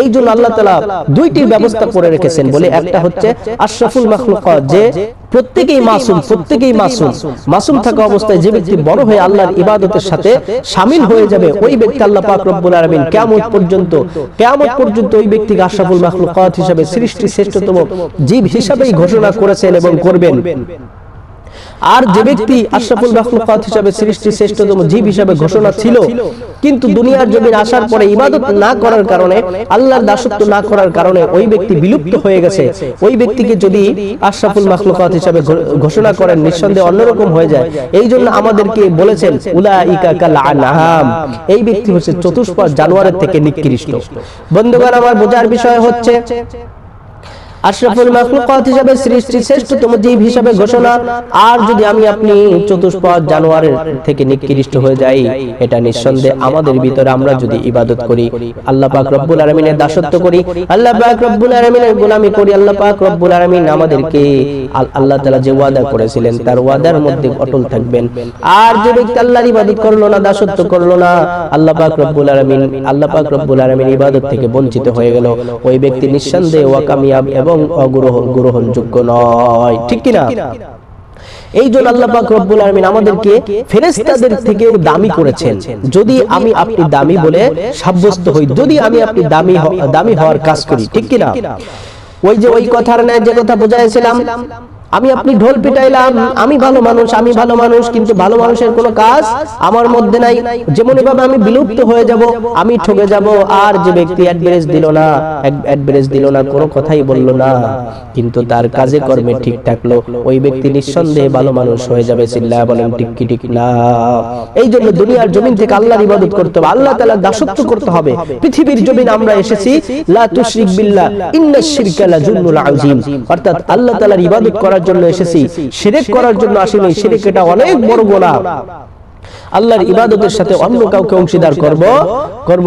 এই জন্য আল্লাহ তালা দুইটি ব্যবস্থা করে রেখেছেন বলে একটা হচ্ছে আশরাফুল মাখলুকাত যে প্রত্যেকেই মাসুম প্রত্যেকেই মাসুম। মাসুম থাকা অবস্থায় যে ব্যক্তি বড় হয়ে আল্লাহর ইবাদতের সাথে সামিল হয়ে যাবে, ওই ব্যক্তি আল্লাহ পাক রব্বুল আলামিন কিয়ামত পর্যন্ত কিয়ামত পর্যন্ত ওই ব্যক্তিকে আশরাফুল মাখলুকাত হিসেবে সৃষ্টি শ্রেষ্ঠতম জীব হিসাবেই ঘোষণা করেছেন এবং করবেন। আর যে ব্যক্তি আশরাফুল মাখলুকাত হিসাবে সৃষ্টি শ্রেষ্ঠতম জীব হিসাবে ঘোষণা ছিল। কিন্তু দুনিয়ার জমিন আসার পরে ইবাদত না করার কারণে আল্লাহর দাসত্ব না করার কারণে ওই ব্যক্তি বিলুপ্ত হয়ে গেছে। ওই ব্যক্তিকে যদি আশরাফুল মাখলুকাত হিসাবে ঘোষণা করেন নিঃসন্দেহে অন্যরকম হয়ে যায়। এই জন্য আমাদেরকে বলেছেন উলাইকা কাল আনআম এই ব্যক্তি হচ্ছে চতুষ্পদ জানোয়ারের থেকে নিকৃষ্ট। বন্ধুগণ আমার বোঝার বিষয় হচ্ছে আশরাফুল মাখলুকাত হিসাবে সৃষ্টি শ্রেষ্ঠতম জীব হিসাবে ঘোষণা। আর যদি আমি আপনি চতুষ্পদ জানোয়ারের থেকে নিকৃষ্ট হয়ে যাই, এটা নিঃসন্দেহে আমাদের ভিতরে আমরা যদি ইবাদত করি, আল্লাহ পাক রব্বুল আলামিনের দাসত্ব করি, আল্লাহ পাক রব্বুল আলামিনের গোলামি করি, আল্লাহ পাক রব্বুল আলামিন আমাদেরকে আল্লাহ তাআলা যে ওয়াদা করেছিলেন, তার ওয়াদার মধ্যে অটল থাকবেন। আর যে ব্যক্তি আল্লাহর ইবাদত করল না, দাসত্ব করল না, আল্লাহ পাক রব্বুল আলামিন আল্লাহ পাক রব্বুল আলামিন ইবাদত থেকে বঞ্চিত হয়ে গেল। ওই ব্যক্তি নিঃসন্দেহে ওয়াকামিয়াব এবং অগ্রহণ গ্রহণযোগ্য নয়। ঠিক কিনা? এই জন্য আল্লাহ পাক রব্বুল আলামিন আমাদেরকে ফেরেশতাদের থেকে দামি করেছেন। যদি আমি আপনি দামি বলে সাব্যস্ত হই, যদি আমি আপনি দামি দামি হওয়ার কাজ করি, ঠিক কিনা? ওই যে ওই কথার ন্যায় যে কথা বোঝাইছিলাম আমি আপনি ঢোল পিটাইলাম আমি ভালো মানুষ আমি ভালো মানুষ কিন্তু ভালো মানুষের কোনো কাজ আমার মধ্যে নাই। যেমন এভাবে আমি বিলুপ্ত হয়ে যাব আমি ঠকে যাব আর যে ব্যক্তি অ্যাডভারেজ দিল না অ্যাডভারেজ দিল না কোনো কথাই বলল না। কিন্তু তার কাজে কর্মে ঠিক থাকল ওই ব্যক্তি নিঃসন্দেহে ভালো মানুষ হয়ে যাবে চিল্লা বলেন ঠিক কি ঠিক না। এই জন্য দুনিয়ার জমিন থেকে আল্লাহর ইবাদত করতে হবে আল্লাহ তাআলার দাসত্ব করতে হবে পৃথিবীর জমিন আমরা এসেছি লা তুশরিক বিল্লাহ ইন্নাশ শিরকা লা জুলমুল আযীম অর্থাৎ আল্লাহ তাআলার ইবাদত করার জন্য এসেছি। শিরক করার জন্য আসিনি। শিরক এটা অনেক বড় গোলা আল্লাহর ইবাদতের সাথে অন্য কাউকে অংশীদার করব। করব।